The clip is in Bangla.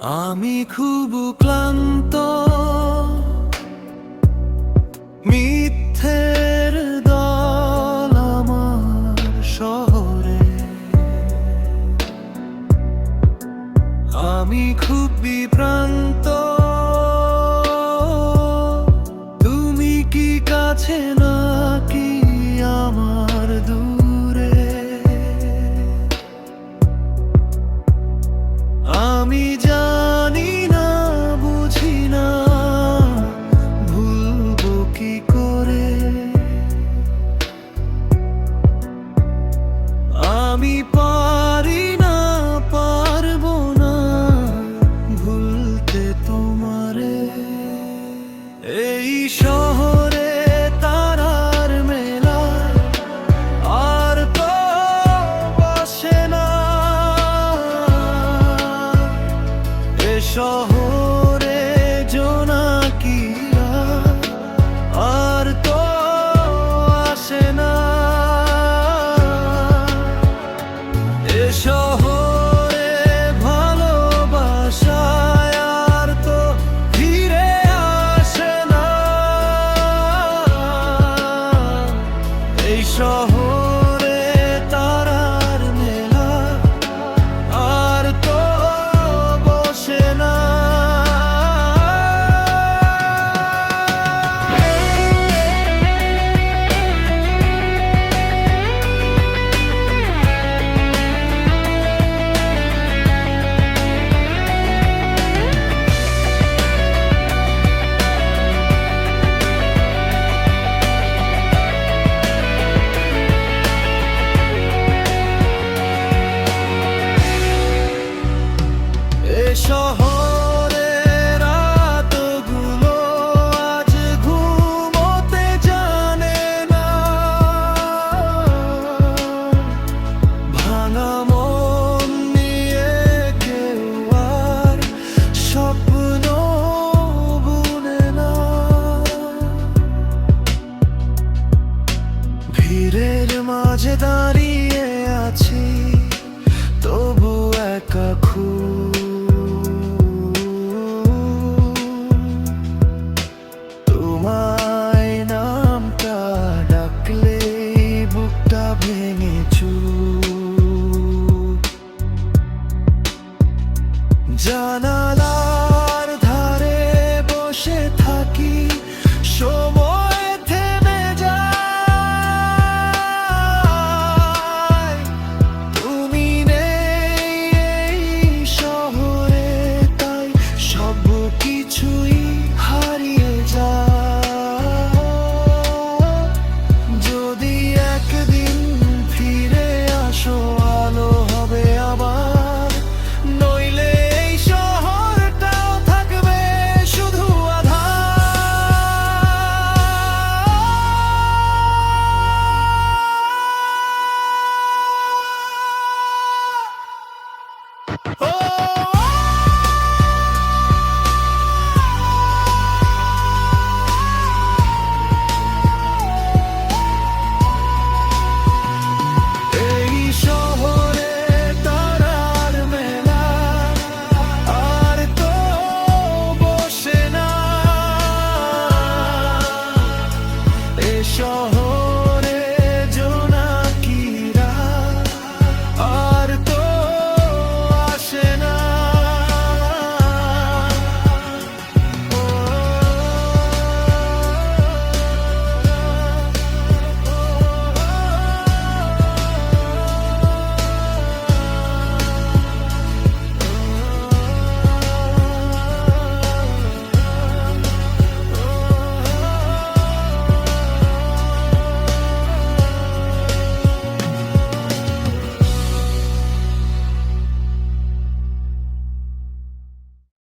আমি খুব ক্লান্ত। মিথ্যের দল আমার শহরে। আমি খুব বিভ্রান্ত। সহ ভিড়ের মাঝে দাঁড়িয়ে আছি।